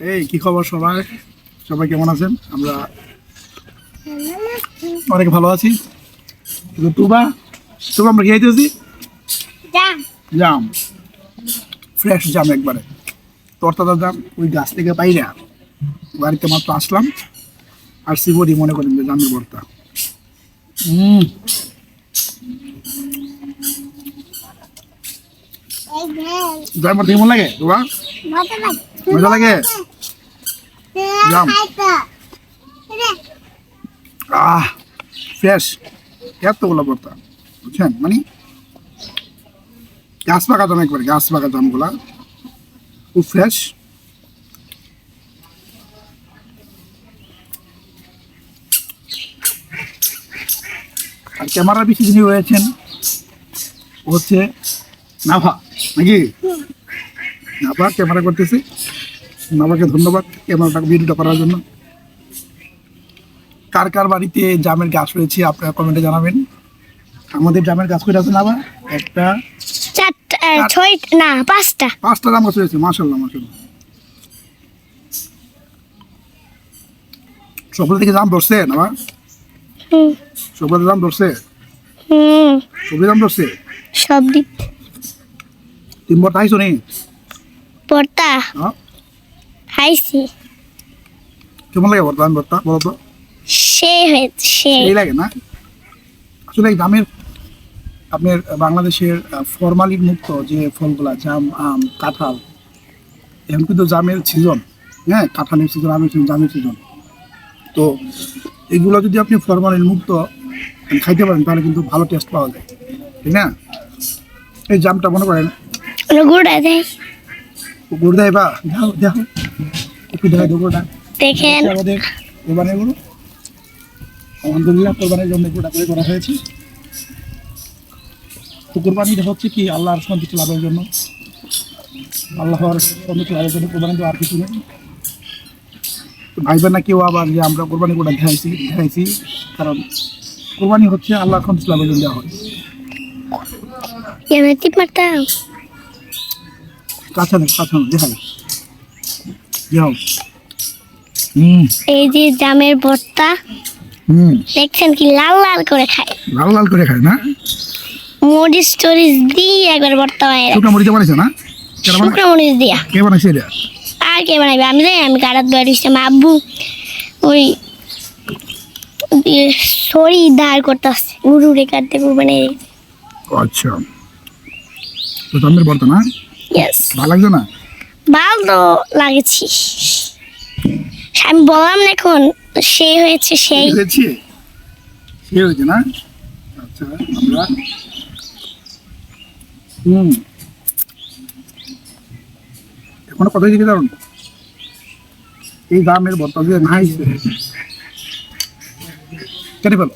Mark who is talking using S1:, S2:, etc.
S1: এই কি খবর সবাই? সবাই কেমন আছেন? আমরা অনেক ভালো আছি। কিন্তু তুবা তুবা আমরা খেয়ে দিয়েছি জাম। ফ্রেশ জাম একবারে। তরতাজা জাম ওই গাছ থেকে পাই না বাড়িতে মাত্র আসলাম। আর শিবরি মনে করেন যে জামের ভর্তা। হুম জাম ভর্তা কেমন লাগে তুবা মজা লাগে? আহ ফ্রেশ। এতগুলো ভর্তা বুঝছেন? মানে গাছ পাকা জাম একবারে গাছ পাকা জামগুলা। খুব ফ্রেশ। আর ক্যামেরা বেশি যিনি রয়েছেন হচ্ছে নাভা নাকি? নাভা ক্যামেরা করতেছে। নাভাকে ধন্যবাদ ক্যামেরাটা ভিডিওটা করার জন্য। কার কার বাড়িতে জামের গাছ রয়েছে আপনারা কমেন্টে জানাবেন। আমাদের জামের গাছ করে আছে নাভা একটা
S2: চারটা ছয় না পাঁচটা।
S1: পাঁচটা জাম গাছ রয়েছে সকাল থেকে জাম ধরছে সকালে জাম ধরছে? সবজি ধরছে? বড় আইসো নি
S2: পড়তা
S1: হ্যাঁ।
S2: হাইছি
S1: কেমন লাগে বর্তমান ভর্তা বলো তো
S2: সে হয়েছে সে
S1: লাগে না? আসলে এই দামের আপনার বাংলাদেশের ফরমালিন মুক্ত যে ফলগুলা জাম আম কাঁঠাল এখন কিন্তু জামের সিজন হ্যাঁ? কাঁঠালের সিজন আমের সিজন জামের সিজন তো এগুলো যদি আপনি ফরমালিন মুক্ত খাইতে পারেন তাহলে কিন্তু ভালো টেস্ট পাওয়া যায়। ঠিক না? এই জামটা মনে করেন
S2: গুড়া দেয়?
S1: গুড় দেয় বা দেখো দেখো একটু দেখা না
S2: দেখেন।
S1: আমাদের কোরবানির গরু আলহামদুলিল্লাহ কোরবানির জন্য গোটা করে করা হয়েছে। তো কোরবানিটা হচ্ছে কি আল্লাহর সন্তুষ্টি লাভের জন্য। আল্লাহর সন্তুষ্টি লাভের জন্য কোরবানি তো আর কিছু নেই। ভাইবেন না কেউ আবার যে আমরা কোরবানি গোটা দেখাইছি দেখাইছি। কারণ কোরবানি হচ্ছে আল্লাহর সন্তুষ্টি লাভের জন্য দেওয়া হয়। কাছে না কাছে না দেখাই।
S2: এই যে জামের ভর্তা দেখছেন কি লাল লাল করে খায়।
S1: লাল লাল করে খায় না?
S2: মরিচ টরিচ দিয়ে একবার ভর্তা বানিয়ে
S1: শুকনো মরিচা বানাইছে না?
S2: শুকনো মরিচ দিয়া।
S1: কে বানাইছে এটা?
S2: আর কে বানাইবে? আমি জানি আমি বের হইছে আব্বু ওই ইয়ে, সরি ধার করতেছে। উড়ু উড়ে কাটতে মানে
S1: আচ্ছা। তো তামের বর্তা না?
S2: ইয়েস
S1: ভালো লাগছে না?
S2: ভালো লাগেছি। আমি বললাম না এখন সে হয়েছে সেই।
S1: হয়েছে? সে হয়েছে না? আচ্ছা আমরা হুম এখনও কথা দিকে দাঁড়ান এই দামের বর্তা দিয়ে নাইছে কেটে ফেলো।